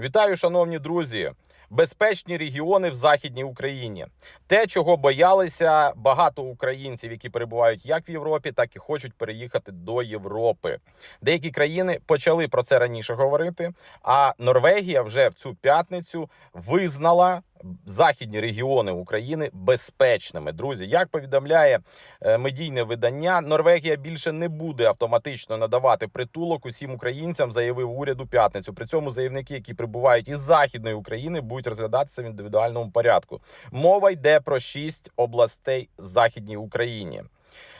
Вітаю, шановні друзі! Безпечні регіони в Західній Україні. Те, чого боялися багато українців, які перебувають як в Європі, так і хочуть переїхати до Європи. Деякі країни почали про це раніше говорити. А Норвегія вже в цю п'ятницю визнала західні регіони України безпечними. Друзі, як повідомляє е, медійне видання, Норвегія більше не буде автоматично надавати притулок усім українцям, заявив уряд у п'ятницю. При цьому заявники, які прибувають із західної України, будуть розглядатися в індивідуальному порядку. Мова йде про шість областей західній Україні.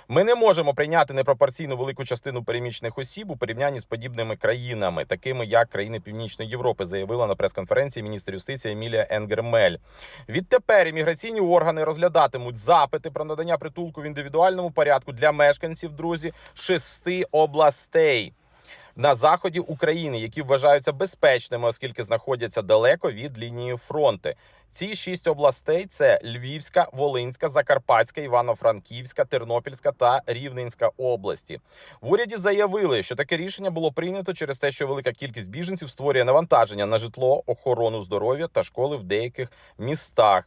Ми не можемо прийняти непропорційно велику частину переміщених осіб у порівнянні з подібними країнами, такими як країни Північної Європи, заявила на прес-конференції міністр юстиції Емілія Енгермель. Відтепер імміграційні органи розглядатимуть запити про надання притулку в індивідуальному порядку для мешканців друзі шести областей. На заході України, які вважаються безпечними, оскільки знаходяться далеко від лінії фронту. Ці шість областей: це Львівська, Волинська, Закарпатська, Івано-Франківська, Тернопільська та Рівненська області. В уряді заявили, що таке рішення було прийнято через те, що велика кількість біженців створює навантаження на житло, охорону здоров'я та школи в деяких містах.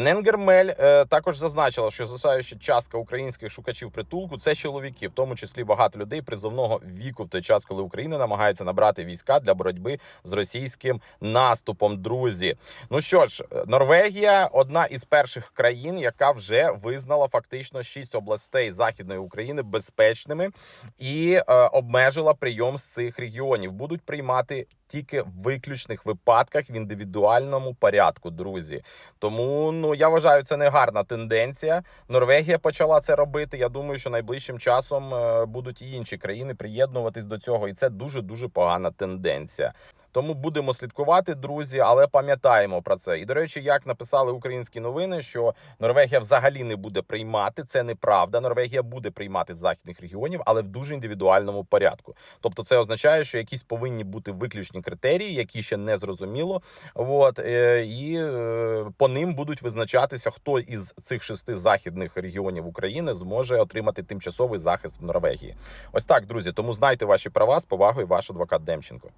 Ненгермель е, також зазначила, що зростаюча частка українських шукачів притулку це чоловіки, в тому числі багато людей призовного віку в той час, коли Україна намагається набрати війська для боротьби з російським наступом. Друзі, ну що ж, Норвегія одна із перших країн, яка вже визнала фактично шість областей західної України безпечними і е, обмежила прийом з цих регіонів. Будуть приймати тільки в виключних випадках в індивідуальному порядку, друзі. Тому ну я вважаю, це не гарна тенденція. Норвегія почала це робити. Я думаю, що найближчим часом е, будуть і інші країни приєднуватись до цього, і це дуже дуже погана тенденція. Тому будемо слідкувати, друзі, але пам'ятаємо про це. І до речі, як написали українські новини, що Норвегія взагалі не буде приймати. Це неправда. Норвегія буде приймати з західних регіонів, але в дуже індивідуальному порядку. Тобто, це означає, що якісь повинні бути виключні критерії, які ще не зрозуміло. От е, і е, по ним будуть визначатися, хто із цих шести західних регіонів України зможе отримати тимчасовий захист в Норвегії. Ось так, друзі. Тому знайте ваші права з повагою, ваш адвокат Демченко.